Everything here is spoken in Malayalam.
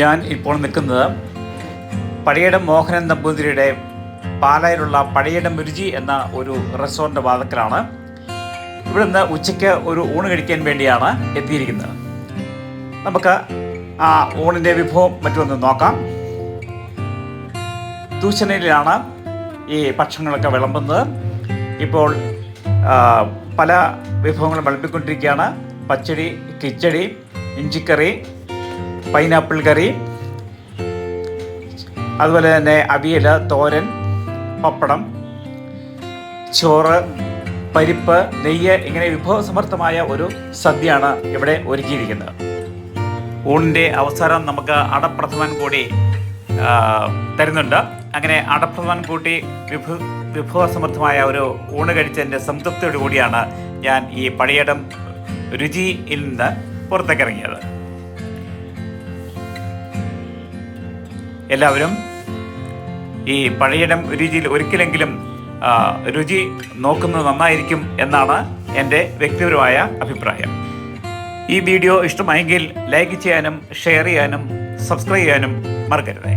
ഞാൻ ഇപ്പോൾ നിൽക്കുന്നത് പഴയടം മോഹനൻ നമ്പൂതിരിയുടെ പാലായിലുള്ള പഴയടം രുചി എന്ന ഒരു റെസ്റ്റോറന്റ് ഇവിടെ ഇവിടുന്ന് ഉച്ചയ്ക്ക് ഒരു ഊണ് കഴിക്കാൻ വേണ്ടിയാണ് എത്തിയിരിക്കുന്നത്. നമുക്ക് ആ ഊണിന്റെ വിഭവം മറ്റൊന്ന് നോക്കാം. തൂശനയിലാണ് ഈ ഭക്ഷണങ്ങളൊക്കെ വിളമ്പുന്നത്. ഇപ്പോൾ പല വിഭവങ്ങളും വിളമ്പിക്കൊണ്ടിരിക്കുകയാണ്. പച്ചടി കിച്ചടി ഇഞ്ചിക്കറി പൈനാപ്പിൾ കറി അതുപോലെ തന്നെ അവിയൽ തോരൻ പപ്പടം ചോറ് പരിപ്പ് നെയ്യ് ഇങ്ങനെ വിഭവസമർത്ഥമായ ഒരു സദ്യയാണ് ഇവിടെ ഒരുക്കിയിരിക്കുന്നത്. ഊണിന്റെ അവസരം നമുക്ക് അടപ്രഥമൻ കൂടി തരുന്നുണ്ട്. അങ്ങനെ അടപ്രഥമൻ കൂട്ടി വിഭ വിഭവസമൃദ്ധമായ ഒരു ഊണ് കഴിച്ചതിന്റെ സംതൃപ്തിയോടുകൂടിയാണ് ഞാൻ ഈ പഴയടം രുചിയിൽ നിന്ന് പുറത്തേക്കിറങ്ങിയത്. എല്ലാവരും ഈ പഴയടം രുചിയിൽ ഒരിക്കലെങ്കിലും രുചി നോക്കുന്നത് നന്നായിരിക്കും എന്നാണ് എന്റെ വ്യക്തിപരമായ അഭിപ്രായം. ഈ വീഡിയോ ഇഷ്ടമായെങ്കിൽ ലൈക്ക് ചെയ്യാനും ഷെയർ ചെയ്യാനും സബ്സ്ക്രൈബ് ചെയ്യാനും മറക്കരുത്.